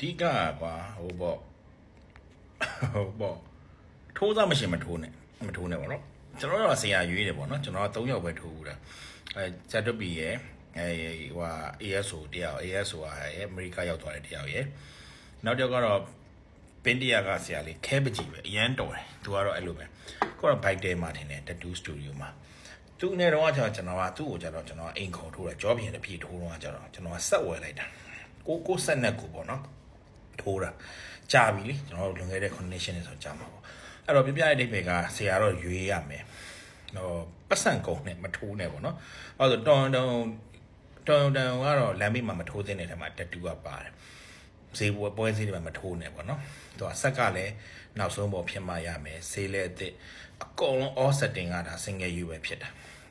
ဓိကကွာဟိုပေါ့ဟိုပေါ့ထိုးသားမရှင်မထိုးနဲ့မထိုးနဲ့ပေါ့နော်ကျွန်တော်တို့ကဆရာရွေးတယ်ပေါ့နော်ကျွန်တော်က၃ယောက်ပဲထိုးဘူးတာအဲဇတ်တပီရဲ့အဲဟိုဟာ ASO တယောက် ASO ဟာအဲအမေရိကရောက်သွားတဲ့တယောက်ရဲ့နောက်တစ်ယောက်ကတော့ပင်တယာကဆရာလေးခဲပကြီးပဲအရန်တော်တယ်သူကတော့အဲ့လိုပဲကိုကတော့ bike တဲမှာထင်တယ် tattoo studio မှာသူနဲ့တော့ကျွန်တော်ကျွန်တော်ကသူ့ကိုကျတော့ကျွန်တော်အိမ်ခေါ်ထိုးတယ်ကြောပြင်တစ်ပြေထိုးတော့ကျတော့ကျွန်တော်ကဆက်ဝယ်လိုက်တာကိုကိုဆက်နဲ့ကိုပေါ့နော် ထိုးတာကြာပြီလေကျွန်တော်တို့လွန်ခဲ့တဲ့ condition နဲ့ဆိုကြာမှာပေါ့အဲ့တော့ပြပြရဲ့အိဗေကဆရာတော့ရွေးရမယ်ဟောပတ်စံကုန်နဲ့မထိုးနဲ့ပေါ့နော်အဲ့တော့တော်တော်တော်တော်ကတော့လမ်းမေးမှာမထိုးသင့်တဲ့ထဲမှာတက်တူကပါတယ်ဈေးပွဲပွဲဈေးတွေမှာမထိုးနဲ့ပေါ့နော်သူကဆက်ကလည်းနောက်ဆုံးပေါ်ဖြစ်မှရမယ်ဈေးလည်းအစ်စ်အကုန်လုံး all setting ကဒါ single U ပဲဖြစ်တာ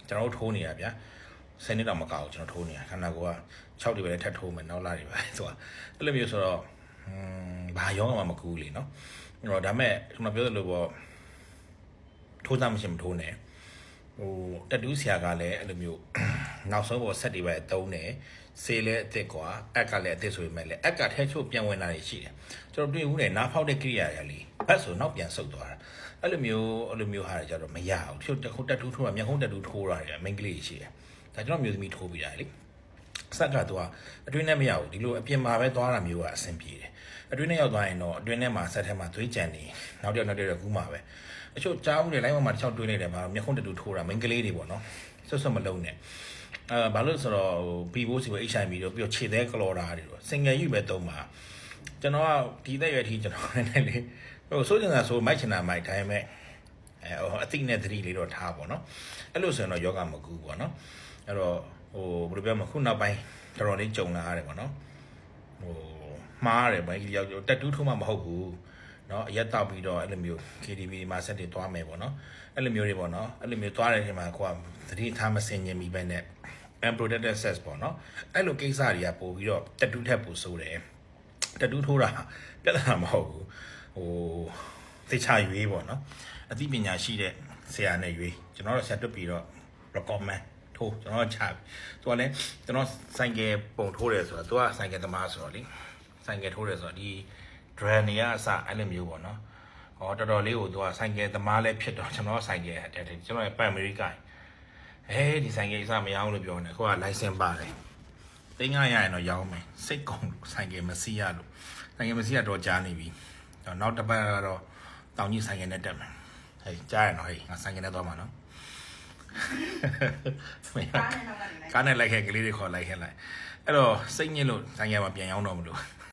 ကျွန်တော်တို့ထိုးနေတာဗျာစနေတော့မကောက်ဘူးကျွန်တော်ထိုးနေတာခန္ဓာကိုယ်က6ဒီပဲထပ်ထိုးမယ်နောက်လာတွေပဲသူကအဲ့လိုမျိုးဆိုတော့ อืมဘာရောမှမကူဘူးလေနော်အဲ့တော့ဒါမဲ့ကျွန်တော်ပြောသလိုပေါ့ထိုးသားမရှိမထိုးနဲ့ဟိုတက်တူးဆရာကလည်းအဲ့လိုမျိုးနောက်ဆုံးပေါ်ဆက်တွေပဲအတုံးတယ်ဆေးလည်းအစ်စ်ကွာအက်ကလည်းအစ်စ်ဆိုပေမဲ့လည်းအက်ကထဲချို့ပြန်ဝင်လာနေရှိတယ်ကျွန်တော်တွေ့ဦးတယ်နားဖောက်တဲ့ကိရိယာရလေးဘတ်ဆိုနောက်ပြန်ဆုတ်သွားတာအဲ့လိုမျိုးအဲ့လိုမျိုးဟာကြတော့မရဘူးချို့တက်ခုတ်တက်တူးထိုးတာမျက်ခုံးတက်တူးထိုးတာတယ်မိန်းကလေးရှိတယ်ဒါကျွန်တော်မျိုးသမီးထိုးပြီးတာလေ ဆက်ကသူကအတွင်းနဲ့မရဘူးဒီလိုအပြင်မှာပဲသွားတာမျိုးကအဆင်ပြေတယ်အတွင်းနဲ့ရောက်သွားရင်တော့အတွင်းထဲမှာဆက်ထဲမှာသွေးကြံနေနောက်တစ်ယောက်နောက်တစ်ယောက်ကူးမှာပဲအချို့ကြားဦးတယ်လိုင်းပေါ်မှာတစ်ချောက်တွေးနေတယ်မှာမျက်ခုံးတက်တူးထိုးတာမိန်းကလေးတွေပေါ့နော်ဆွတ်ဆွတ်မလုံးနဲ့အဲဘာလို့လဲဆိုတော့ဟို Vivo စီပဲ HIV တို့ပြီးတော့ခြေသေးကလော်တာတွေတော့ single ယူပဲတုံးပါကျွန်တော်ကဒီသက်ရွယ်ထိကျွန်တော်နည်းနည်းလေးဟိုစိုးကျင်တာဆိုမိုက်ချင်တာမိုက်တိုင်းပဲအဲဟိုအတိနဲ့သတိလေးတော့ထားပါတော့အဲ့လိုဆိုရင်တော့ယောဂမကူပေါ့နော်အဲ့တော့ ဟိုဘယ်လိုပြောမလဲခုနောက်ပိုင်းတော်တော်လေးကြုံလာရတယ်ပေါ့နော်ဟိုမှားတယ်ဘိုင်းကြီးယောက်ျားတက်တူးထိုးမှမဟုတ်ဘူးနော်အရက်တောက်ပြီးတော့အဲ့လိုမျိုး KTV မှာဆက်တွေသွားမယ်ပေါ့နော်အဲ့လိုမျိုးတွေပေါ့နော်အဲ့လိုမျိုးသွားတဲ့အချိန်မှာကိုကသတိထားမစင်ခြင်းမိပဲနဲ့ unprotected sex ပေါ့နော်အဲ့လိုကိစ္စတွေကပို့ပြီးတော့တက်တူးထက်ပိုဆိုးတယ်တက်တူးထိုးတာပြဿနာမဟုတ်ဘူးဟိုသိချရွေးပေါ့နော်အသိပညာရှိတဲ့ဆရာနဲ့ရွေးကျွန်တော်တို့ဆက်တွက်ပြီးတော့ recommend ထိုးကျွန်တော်ချပြီသူကလည်းကျွန်တော်ဆိုင်ကယ်ပုံထိုးတယ်ဆိုတော့သူကဆိုင်ကယ်သမားဆိုတော့လေဆိုင်ကယ်ထိုးတယ်ဆိုတော့ဒီ drone တွေကအစအဲ့လိုမျိုးပေါ့နော်ဟောတော်တော်လေးကိုသူကဆိုင်ကယ်သမားလည်းဖြစ်တော့ကျွန်တော်ဆိုင်ကယ်တဲ့ကျွန်တော်ပတ်အမေရိကန်အဲဒီဆိုင်ကယ်အစမရောင်းလို့ပြောနေအခုက license ပါတယ်သိန်း900ရရင်တော့ရောင်းမယ်စိတ်ကုန်လို့ဆိုင်ကယ်မစီးရလို့ဆိုင်ကယ်မစီးရတော့ကြားနေပြီတော့နောက်တစ်ပတ်ကတော့တောင်ကြီးဆိုင်ကယ်နဲ့တက်မယ်ဟဲ့ကြားရနော်ဟဲ့ငါဆိုင်ကယ်နဲ့သွားမှာနော် ကားနဲ့တော့ကနေလိုက်ကားနဲ့လိုက်ခဲ့ကလေးတွေခေါ်လိုက်ခဲ့လိုက်အဲ့တော့စိတ်ညစ်လို့ဆိုင်ကယ်မှာပြန်ရောင်းတော့မလို့